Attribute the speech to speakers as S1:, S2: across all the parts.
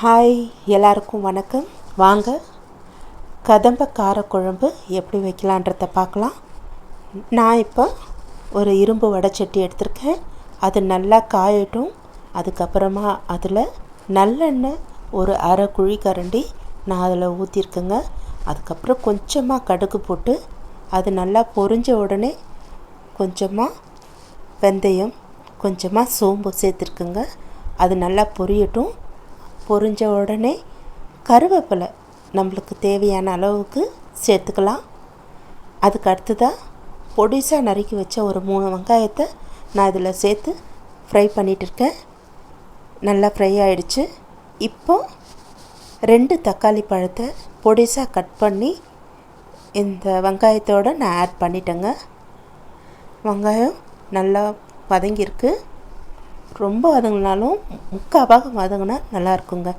S1: Hi எல்லாருக்கும் வணக்கம். வாங்க கதம்ப காரக்குழம்பு எப்படி வைக்கலான்றத பார்க்கலாம். நான் இப்போ ஒரு இரும்பு வடைச்சட்டி எடுத்திருக்கேன். அது நல்லா காயட்டும். அதுக்கப்புறமா அதில் நல்லெண்ணெய் ஒரு அரை குழி கரண்டி நான் அதில் ஊற்றிருக்கேங்க அதுக்கப்புறம் கொஞ்சமாக கடுகு போட்டு அது நல்லா பொரிஞ்ச உடனே கொஞ்சமாக வெந்தயம் கொஞ்சமாக சோம்பு சேர்த்துருக்குங்க. அது நல்லா பொரியட்டும். பொரிஞ்ச உடனே கருவேப்பிலை நம்மளுக்கு தேவையான அளவுக்கு சேர்த்துக்கலாம். அதுக்கு அடுத்ததாக பொடிசாக நறுக்கி வச்ச ஒரு மூணு வெங்காயத்தை நான் இதில் சேர்த்து ஃப்ரை பண்ணிகிட்டு இருக்கேன். நல்லா ஃப்ரை ஆகிடுச்சு இப்போ ரெண்டு தக்காளி பழத்தை பொடிசாக கட் பண்ணி இந்த வெங்காயத்தோடு நான் ஆட் பண்ணிட்டேங்க. வெங்காயம் நல்லா வதங்கியிருக்கு. ரொம்ப வதங்கினாலும் முக்கால் பாகம் வதங்கினா நல்லாயிருக்குங்க.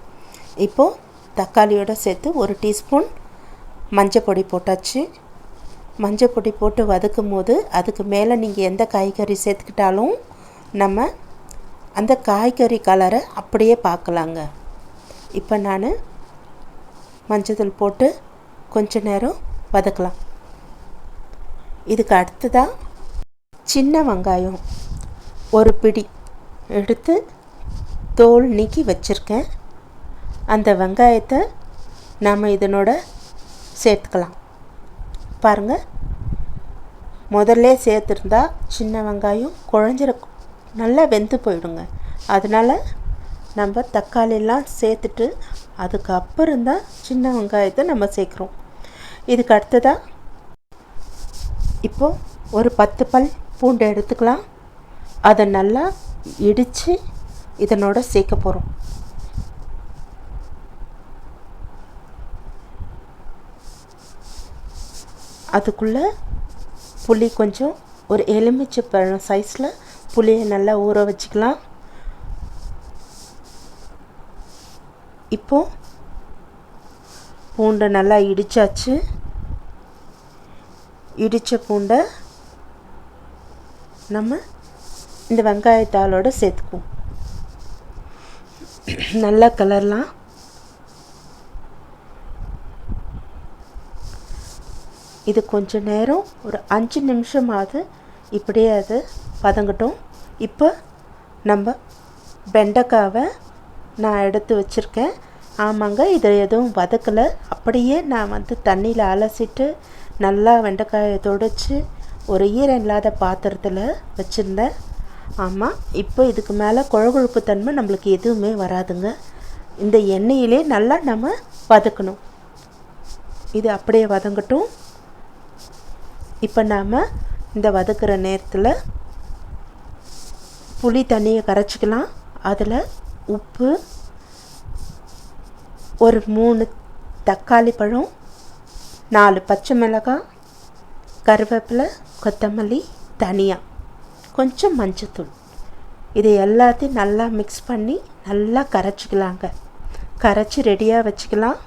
S1: இப்போது தக்காளியோடு சேர்த்து ஒரு டீஸ்பூன் மஞ்சள் பொடி போட்டாச்சு. மஞ்சள் பொடி போட்டு வதக்கும் போது அதுக்கு மேலே நீங்கள் எந்த காய்கறி சேர்த்துக்கிட்டாலும் நம்ம அந்த காய்கறி கலரை அப்படியே பார்க்கலாங்க. இப்போ நான் மஞ்சள் போட்டு கொஞ்ச நேரம் வதக்கலாம். இதுக்கு அடுத்ததாக சின்ன வெங்காயம். ஒரு பிடி. எடுத்து தோல் நீக்கி வச்சுருக்கேன். அந்த வெங்காயத்தை நாம் இதனோட சேர்த்துக்கலாம். பாருங்கள் முதல்ல சேர்த்துருந்தா சின்ன வெங்காயம் குழஞ்சிர நல்லா வெந்து போயிடுங்க. அதனால் நம்ம தக்காளியெல்லாம் சேர்த்துட்டு அதுக்கப்புறம் தான் சின்ன வெங்காயத்தை நம்ம சேர்க்குறோம். இதுக்கு அடுத்ததாக இப்போது ஒரு பத்து பல் பூண்டை எடுத்துக்கலாம். அதை நல்லா இடித்து இதனோட சேர்க்க போகிறோம் அதுக்குள்ளே புளி கொஞ்சம் ஒரு எலுமிச்சை பழம் சைஸில் புளியை நல்லா ஊற வச்சுக்கலாம். இப்போது பூண்டை நல்லா இடித்தாச்சு இடித்த பூண்டை நம்ம இந்த வெங்காயத்தாளோடு சேர்த்துக்குவோம். நல்லா கலர்லாம். இது கொஞ்ச நேரம் ஒரு அஞ்சு நிமிஷமாவது இப்படியே அது பதங்கட்டும் இப்போ நம்ம வெண்டைக்காவை நான் எடுத்து வச்சுருக்கேன். ஆமாங்க இதை எதுவும் வதக்கலை. அப்படியே நான் வந்து தண்ணியில் அலசிட்டு நல்லா வெண்டைக்காயை துடைச்சி ஒரு ஈரம் இல்லாத பாத்திரத்தில் வச்சுருந்தேன். ஆமாம் இப்போ இதுக்கு மேலே குழகுழுப்பு தன்மை நம்மளுக்கு எதுவுமே வராதுங்க. இந்த எண்ணெயிலே நல்லா நம்ம வதக்கணும். இது அப்படியே வதங்கட்டும். இப்போ நாம் இந்த வதக்குற நேரத்தில் புளி தண்ணியை கரைச்சிக்கலாம். அதில் உப்பு ஒரு மூணு தக்காளி பழம் நாலு பச்சை மிளகாய் கருவேப்பிலை கொத்தமல்லி தனியாக கொஞ்சம் மஞ்சத்தூள். இது எல்லாத்தையும் நல்லா மிக்ஸ் பண்ணி நல்லா கரைச்சிக்கலாங்க. கரைச்சி ரெடியாக வச்சுக்கலாம்.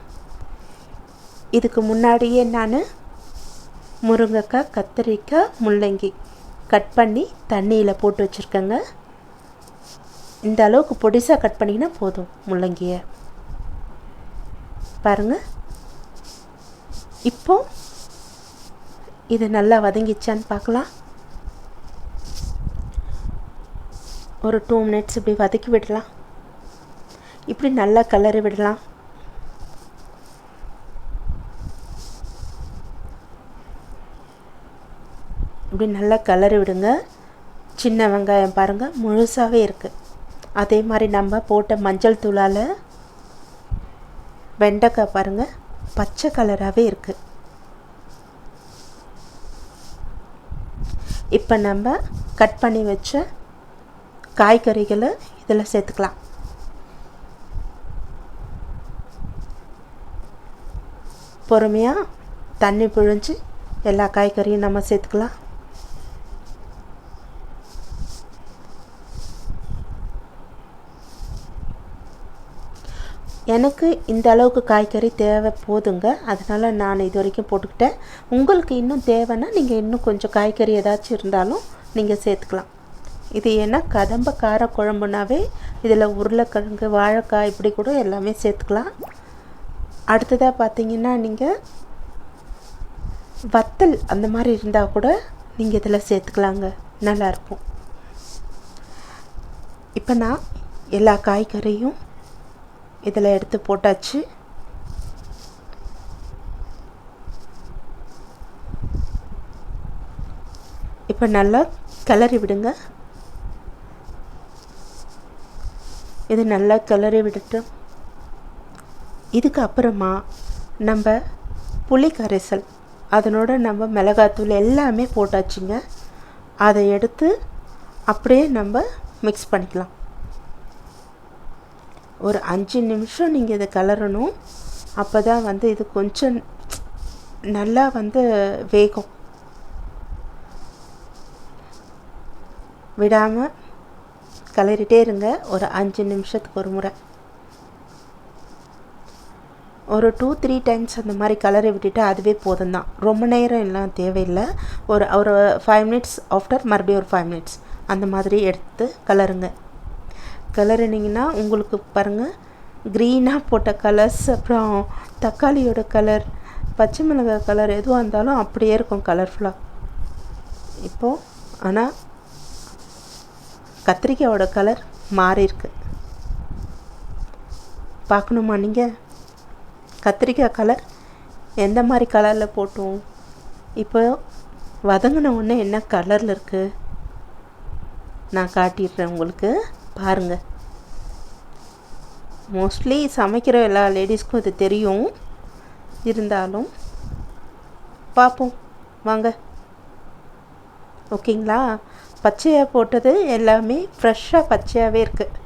S1: இதுக்கு முன்னாடியே நான் முருங்கைக்காய் கத்திரிக்காய் முள்ளங்கி கட் பண்ணி தண்ணியில் போட்டு வச்சுருக்கேங்க. இந்த அளவுக்கு பொடிசாக கட் பண்ணிங்கன்னா போதும் முள்ளங்கியை. பாருங்கள் இப்போ இது நல்லா வதங்கிச்சான்னு பார்க்கலாம். ஒரு டூ மினிட்ஸ் இப்படி வதக்கி விடலாம். இப்படி நல்லா கலரி விடலாம். இப்படி நல்லா கலரி விடுங்க. சின்ன வெங்காயம் பாருங்கள் முழுசாகவே இருக்குது அதே மாதிரி நம்ம போட்ட மஞ்சள் தூளால் வெண்டைக்காய் பாருங்கள் பச்சை கலராகவே இருக்குது இப்போ நம்ம கட் பண்ணி வச்ச காய்கறிகளை இதில் சேர்த்துக்கலாம். பொறுமையாக தண்ணி பிழிஞ்சு எல்லா காய்கறியும் நம்ம சேர்த்துக்கலாம். எனக்கு இந்த அளவுக்கு காய்கறி தேவை போதுங்க. அதனால் நான் இது வரைக்கும் போட்டுக்கிட்டேன். உங்களுக்கு இன்னும் தேவைன்னா நீங்கள் இன்னும் கொஞ்சம் காய்கறி ஏதாச்சும் இருந்தாலும் நீங்கள் சேர்த்துக்கலாம். இது ஏன்னா கதம்ப கார குழம்புனாவே இதில் உருளைக்கிழங்கு வாழைக்காய் இப்படி கூட எல்லாமே சேர்த்துக்கலாம். அடுத்ததாக பார்த்தீங்கன்னா நீங்கள் வத்தல் அந்த மாதிரி இருந்தால் கூட நீங்கள் இதில் சேர்த்துக்கலாங்க. நல்லாயிருக்கும் இப்போ நான் எல்லா காய்கறியும் இதில் எடுத்து போட்டாச்சு. இப்போ நல்லா கிளறி விடுங்க. இது நல்லா கிளறி விட்டுட்டு இதுக்கு அப்புறமா நம்ம புளி கரைசல் அதனோட நம்ம மிளகாத்தூள் எல்லாமே போட்டாச்சுங்க. அதை எடுத்து அப்படியே நம்ம மிக்ஸ் பண்ணிக்கலாம். ஒரு அஞ்சு நிமிஷம் நீங்கள் இதை கிளறணும். அப்போ தான் வந்து இது கொஞ்சம் நல்லா வந்து வேகும். விடாமல் கிளறிட்டே இருங்க. ஒரு அஞ்சு நிமிஷத்துக்கு ஒரு முறை. ஒரு டூ த்ரீ டைம்ஸ் அந்த மாதிரி கலரை விட்டுட்டு அதுவே போதும் தான் ரொம்ப நேரம் எல்லாம் தேவையில்லை. ஒரு ஒரு ஃபைவ் மினிட்ஸ் ஆஃப்டர் மறுபடியும் ஒரு ஃபைவ் மினிட்ஸ் அந்த மாதிரி எடுத்து கலருங்க. கலருனிங்கன்னா உங்களுக்கு பாருங்கள் க்ரீனாக போட்ட கலர்ஸ் அப்புறம் தக்காளியோட கலர் பச்சை மிளகாய் கலர் எதுவாக இருந்தாலும் அப்படியே இருக்கும் கலர்ஃபுல்லாக இப்போது ஆனால் கத்திரிக்காயோட கலர் மாறியிருக்கு பார்க்கணுமா நீங்கள் கத்திரிக்காய் கலர் எந்த மாதிரி கலரில் போட்டோம்? இப்போ வதங்கின உடனே என்ன கலரில் இருக்குது நான் காட்டிடுறேன் உங்களுக்கு. பாருங்கள் மோஸ்ட்லி சமைக்கிற எல்லா லேடிஸ்க்கும் இது தெரியும். இருந்தாலும் பார்ப்போம். வாங்க. ஓகேங்களா? பச்சையாக போட்டது எல்லாமே ஃப்ரெஷ்ஷாக பச்சையாகவே இருக்குது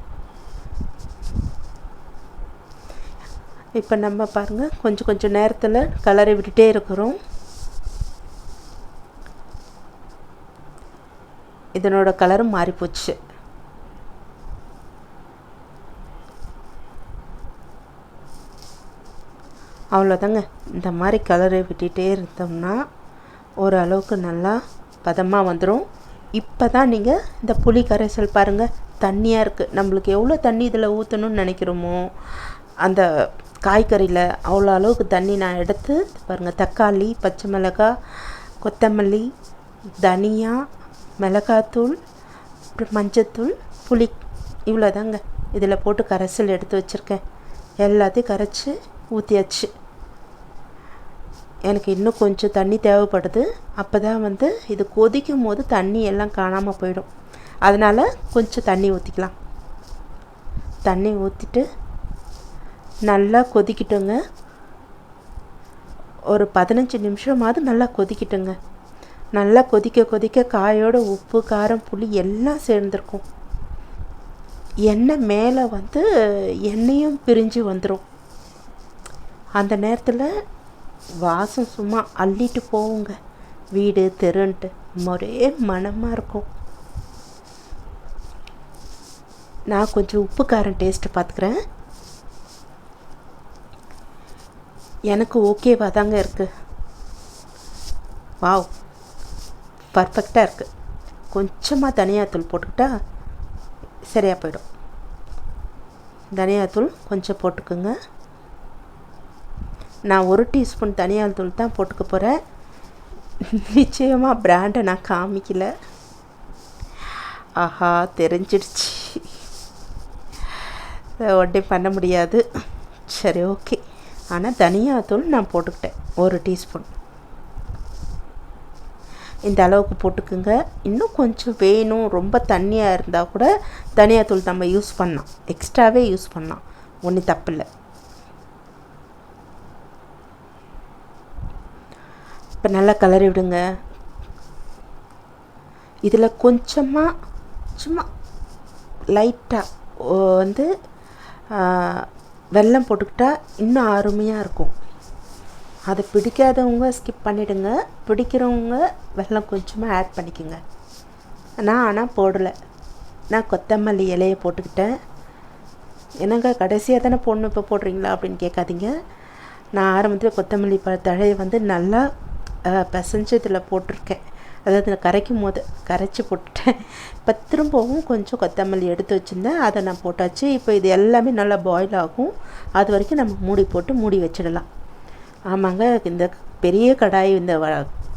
S1: இப்போ நம்ம பாருங்கள் கொஞ்சம் கொஞ்சம் நேரத்தில் கலரை விட்டுட்டே இருக்கிறோம். இதனோட கலரும் மாறிப்போச்சு. அவ்வளோதாங்க இந்த மாதிரி கலரை விட்டுட்டே இருந்தோம்னா ஓரளவுக்கு நல்லா பதமாக வந்துடும் இப்போ தான் நீங்கள் இந்த புளி கரைசல் பாருங்கள் தண்ணியாக இருக்குது நம்மளுக்கு எவ்வளோ தண்ணி இதில் ஊற்றணும்னு நினைக்கிறோமோ அந்த காய்கறியில் அவ்வளோ அளவுக்கு தண்ணி நான் எடுத்து பாருங்கள் தக்காளி பச்சை மிளகாய் கொத்தமல்லி தனியா மிளகாத்தூள் அப்புறம் மஞ்சத்தூள் புளி இவ்வளோதாங்க இதில் போட்டு கரைசல் எடுத்து வச்சுருக்கேன். எல்லாத்தையும் கரைச்சி ஊற்றியாச்சு எனக்கு இன்னும் கொஞ்சம் தண்ணி தேவைப்படுது. அப்போ தான் வந்து இது கொதிக்கும் போது தண்ணி எல்லாம் காணாமல் போயிடும். அதனால் கொஞ்சம் தண்ணி ஊற்றிக்கலாம் தண்ணி ஊற்றிட்டு நல்லா கொதிக்கிட்டுங்க. ஒரு பதினஞ்சு நிமிஷமாவது நல்லா கொதிக்கிட்டோங்க. நல்லா கொதிக்க கொதிக்க காயோட உப்பு காரம் புளி எல்லாம் சேர்ந்துருக்கும். எண்ணெய் மேலே வந்து எண்ணெயும் பிரிஞ்சு வந்துடும் அந்த நேரத்தில் வாசம் சும்மா அள்ளிட்டு போவோங்க. வீடு தெருன்ட்டு ஒரே மனமாக இருக்கும். நான் கொஞ்சம் உப்பு காரம் டேஸ்ட்டு பார்த்துக்கிறேன் எனக்கு ஓகேவா தாங்க இருக்குது வாவ். பர்ஃபெக்டாக இருக்குது கொஞ்சமாக தனியாத்தூள் போட்டுக்கிட்டா சரியாக போயிடும். தனியாத்தூள் கொஞ்சம் போட்டுக்குங்க. நான் ஒரு டீஸ்பூன் தனியால் தூள் தான் போட்டுக்க போகிறேன் நிச்சயமாக பிராண்டை நான் காமிக்கல. ஆஹா தெரிஞ்சிடுச்சு. உடனே பண்ண முடியாது. சரி ஓகே ஆனால் தனியாத்தூள் நான் போட்டுக்கிட்டேன் ஒரு டீஸ்பூன். இந்த அளவுக்கு போட்டுக்குங்க. இன்னும் கொஞ்சம் வேணும். ரொம்ப தண்ணியாக இருந்தால் கூட தனியாத்தூள் நம்ம யூஸ் பண்ணலாம். எக்ஸ்ட்ராவே யூஸ் பண்ணலாம். ஒன்றும் தப்பில்லை. இப்போ நல்லா கலரி விடுங்க. இதில் கொஞ்சமாக சும்மா லைட்டாக வந்து வெல்லம் போட்டுக்கிட்டா இன்னும் அருமையாக இருக்கும். அது பிடிக்காதவங்க ஸ்கிப் பண்ணிவிடுங்க பிடிக்கிறவங்க வெள்ளம் கொஞ்சமாக ஆட் பண்ணிக்கோங்க. நான் ஆனால் போடலை. நான் கொத்தமல்லி இலையை போட்டுக்கிட்டேன். என்னங்க கடைசியாக தானே போடணும் இப்போ போடுறீங்களா அப்படின்னு கேட்காதீங்க. நான் ஆரம்பத்தில் கொத்தமல்லி ப தழையை வந்து நல்லா பிசைஞ்சு இதில் போட்டிருக்கேன். அதாவது நான் கரைக்கும் போது கரைச்சி போட்டுட்டேன். இப்போ திரும்பவும் கொஞ்சம் கொத்தமல்லி எடுத்து வச்சுருந்தேன். அதை நான் போட்டாச்சு. இப்போ இது எல்லாமே நல்லா பாயில் ஆகும். அது வரைக்கும் நம்ம மூடி போட்டு மூடி வச்சிடலாம். ஆமாங்க இந்த பெரிய கடாய் இந்த வ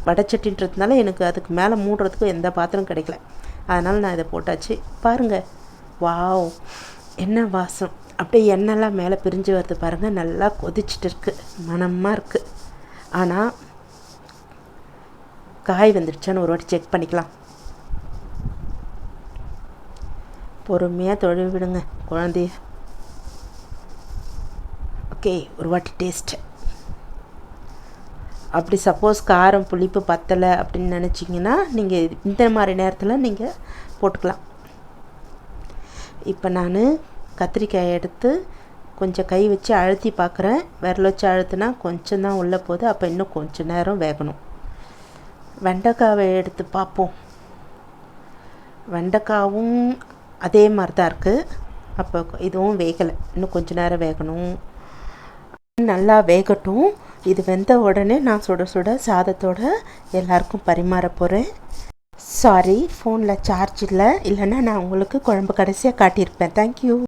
S1: வடைச்சட்டின்றதுனால எனக்கு அதுக்கு மேலே மூடுறதுக்கு எந்த பாத்திரம் கிடைக்கல. அதனால் நான் இதை போட்டாச்சு. பாருங்கள் வாவ்! என்ன வாசம். அப்படியே எண்ணெய்லாம் மேலே பிரிஞ்சு வருது பாருங்கள் நல்லா கொதிச்சுட்டு இருக்குது மணமாக இருக்குது ஆனால் காய் வந்துடுச்சான்னு ஒரு வாட்டி செக் பண்ணிக்கலாம். பொறுமையாக தொழில் விடுங்க குழந்தைய. ஓகே ஒரு வாட்டி டேஸ்ட்டு அப்படி சப்போஸ் காரம் புளிப்பு பத்தலை அப்படின்னு நினச்சிங்கன்னா நீங்கள் இந்த மாதிரி நேரத்தில் நீங்கள் போட்டுக்கலாம். இப்போ நான் கத்திரிக்காயை எடுத்து கொஞ்சம் கை வச்சு அழுத்தி பார்க்குறேன். விரல் வச்சு அழுத்துனா கொஞ்சம் தான் உள்ளே போகுது. அப்போ இன்னும் கொஞ்சம் நேரம் வேகணும். வெண்டைக்காவை எடுத்து பார்ப்போம். வெண்டைக்காவும் அதே மாதிரி தான் இருக்குது அப்போ இதுவும் வேகலை. இன்னும் கொஞ்சம் நேரம் வேகணும். நல்லா வேகட்டும். இது வெந்த உடனே நான் சுட சுட சாதத்தோட எல்லாருக்கும் பரிமாற போகிறேன் சாரி ஃபோனில் சார்ஜ் இல்லை. இல்லைன்னா நான் உங்களுக்கு குழம்பு கடைசியாக காட்டியிருப்பேன். தேங்க்யூ